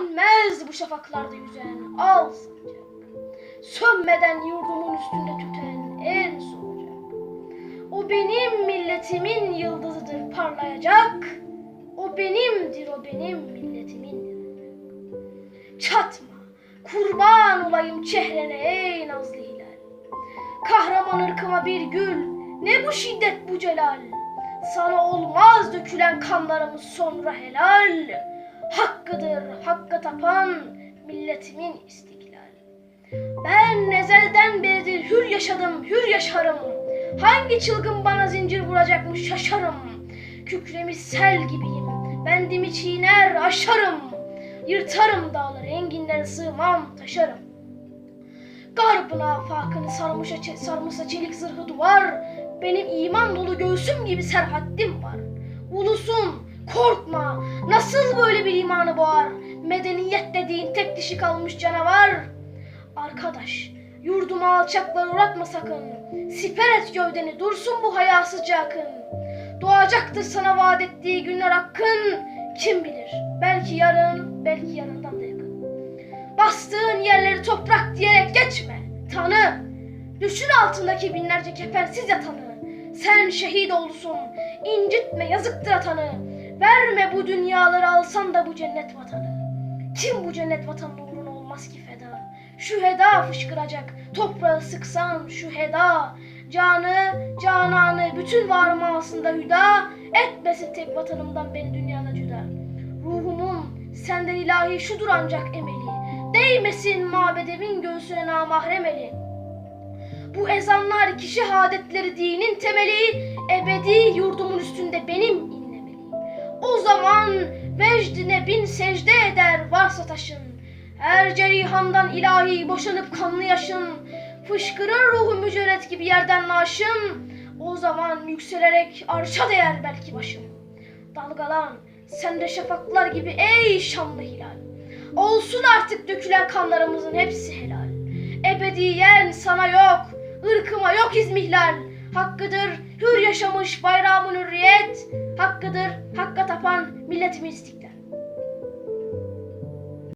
Sönmez bu şafaklarda yüzen al sancak. Sönmeden yurdumun üstünde tüten en son ocak. O benim milletimin yıldızıdır parlayacak. O benimdir o benim milletimin. Çatma, kurban olayım çehrene ey nazlı hilal. Kahraman ırkıma bir gül, ne bu şiddet bu celal. Sana olmaz dökülen kanlarımız sonra helal. Hakkıdır hakka tapan milletimin istiklali. Ben ezelden beridir hür yaşadım, hür yaşarım. Hangi çılgın bana zincir vuracakmış şaşarım. Kükremiş sel gibiyim, bendimi çiğner aşarım. Yırtarım dağları, enginlere sığmam taşarım. Garbın afakını sarmışa, çe- sarmışsa çelik zırhı duvar. Benim iman dolu göğsüm gibi serhaddim var. Ulusun, korkma. Nasıl böyle bir imanı boğar? Medeniyet dediğin tek dişi kalmış canavar. Arkadaş, yurduma alçaklar uğratma sakın. Siper et gövdeni, dursun bu hayasızca akın. Doğacaktır sana vaat ettiği günler hakkın. Kim bilir, belki yarın, belki yarından da yakın. Bastığın yerleri toprak diyerek geçme. Tanı. Düşün altındaki binlerce kefensiz yatanı. Sen şehit olsun. incitme yazıktır atanı. Verme bu dünyaları alsan da bu cennet vatanı. Kim bu cennet vatanın uğruna olmaz ki feda? Şu heda fışkıracak. Toprağı sıksan şu heda. Canı, cananı, bütün varımı aslında hüda. Etmesin tek vatanımdan beni dünyada cüda. Ruhumun senden ilahi şudur ancak emeli. Değmesin mabedemin göğsüne namahrem eli. Bu ezanlar iki şehadetleri dinin temeli, ebedi yurdumun üstünde benim vecdine bin secde eder varsa taşın. Her cerihandan ilahi boşanıp kanlı yaşın. Fışkırır ruhu mücerret gibi yerden naşın. O zaman yükselerek arşa değer belki başım. Dalgalan sen de şafaklar gibi ey şanlı hilal. Olsun artık dökülen kanlarımızın hepsi helal. Ebediyen sana yok, ırkıma yok izmihlal. Hakkıdır hür yaşamış bayrağımın hürriyet. Hakkıdır hakka tapan বিল্লাথিমির স্টিকটা